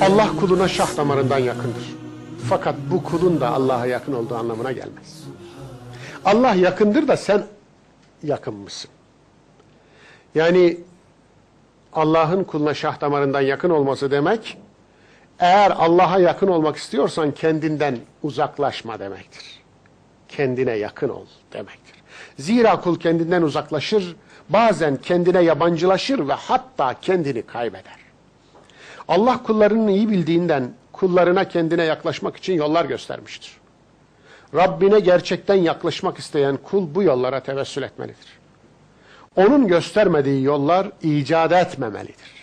Allah kuluna şah damarından yakındır. Fakat bu kulun da Allah'a yakın olduğu anlamına gelmez. Allah yakındır da sen yakın mısın? Yani Allah'ın kuluna şah damarından yakın olması demek, eğer Allah'a yakın olmak istiyorsan kendinden uzaklaşma demektir. Kendine yakın ol demektir. Zira kul kendinden uzaklaşır, bazen kendine yabancılaşır ve hatta kendini kaybeder. Allah kullarının iyi bildiğinden kullarına kendine yaklaşmak için yollar göstermiştir. Rabbine gerçekten yaklaşmak isteyen kul bu yollara tevessül etmelidir. Onun göstermediği yollar icat etmemelidir.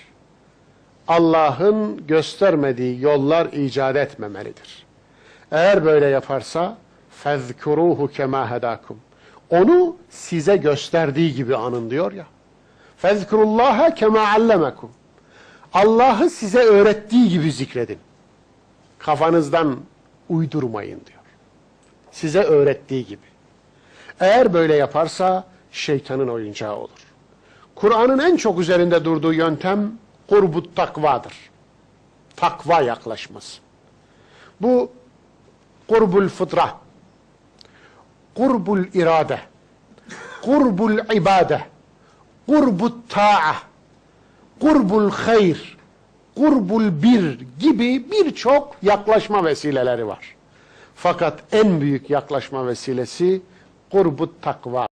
Allah'ın göstermediği yollar icat etmemelidir. Eğer böyle yaparsa fezkuruhu kema hedakum. Onu size gösterdiği gibi anın diyor ya. Fezkurullaha kema allemekum. Allah'ı size öğrettiği gibi zikredin. Kafanızdan uydurmayın diyor. Size öğrettiği gibi. Eğer böyle yaparsa şeytanın oyuncağı olur. Kur'an'ın en çok üzerinde durduğu yöntem kurbut takvadır. Takva yaklaşması. Bu kurbul fıtra, kurbul irade, kurbul ibade, kurbut ta'a, kurbul hayr, kurbul bir gibi birçok yaklaşma vesileleri var. Fakat en büyük yaklaşma vesilesi kurbut takva.